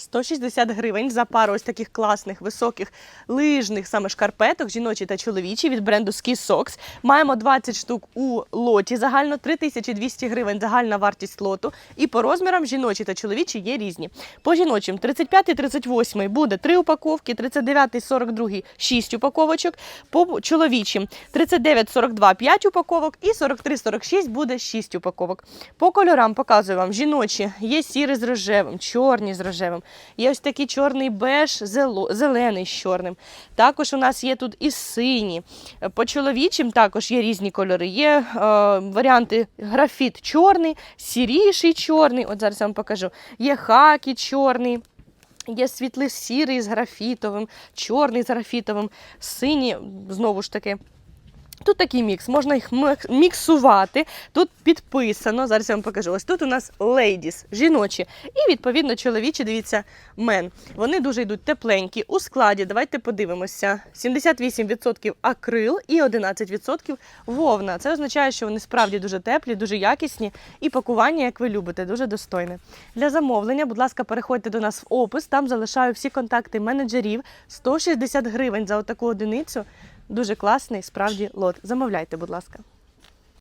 160 гривень за пару ось таких класних високих лижних саме шкарпеток, жіночі та чоловічі від бренду Ski Socks. Маємо 20 штук у лоті. Загально 3200 гривень загальна вартість лоту. І по розмірам жіночі та чоловічі є різні. По жіночим 35 38 буде 3 упаковки, 39 42 6 упаковочок. По чоловічим 39 42 5 упаковок і 43 46 буде 6 упаковок. По кольорам показую вам жіночі. Є сірий з рожевим, чорні з рожевим. Є ось такий чорний беж, зелений з чорним. Також у нас є тут і сині. По чоловічим також є різні кольори. Є е, варіанти графіт чорний, сіріший чорний. От зараз я вам покажу. Є хакі чорний. Є світлий сірий з графітовим, чорний з графітовим, синій, знову ж таки. Тут такий мікс, можна їх міксувати. Тут підписано. Зараз я вам покажу. Ось тут у нас ladies, жіночі, і відповідно чоловічі, дивіться, мен. Вони дуже йдуть тепленькі. У складі, давайте подивимося: 78% акрил і 11% вовна. Це означає, що вони справді дуже теплі, дуже якісні, і пакування, як ви любите, дуже достойне. Для замовлення, будь ласка, переходьте до нас в опис. Там залишаю всі контакти менеджерів. 160 гривень за отаку одиницю. Дуже класний, справді лот. Замовляйте, будь ласка.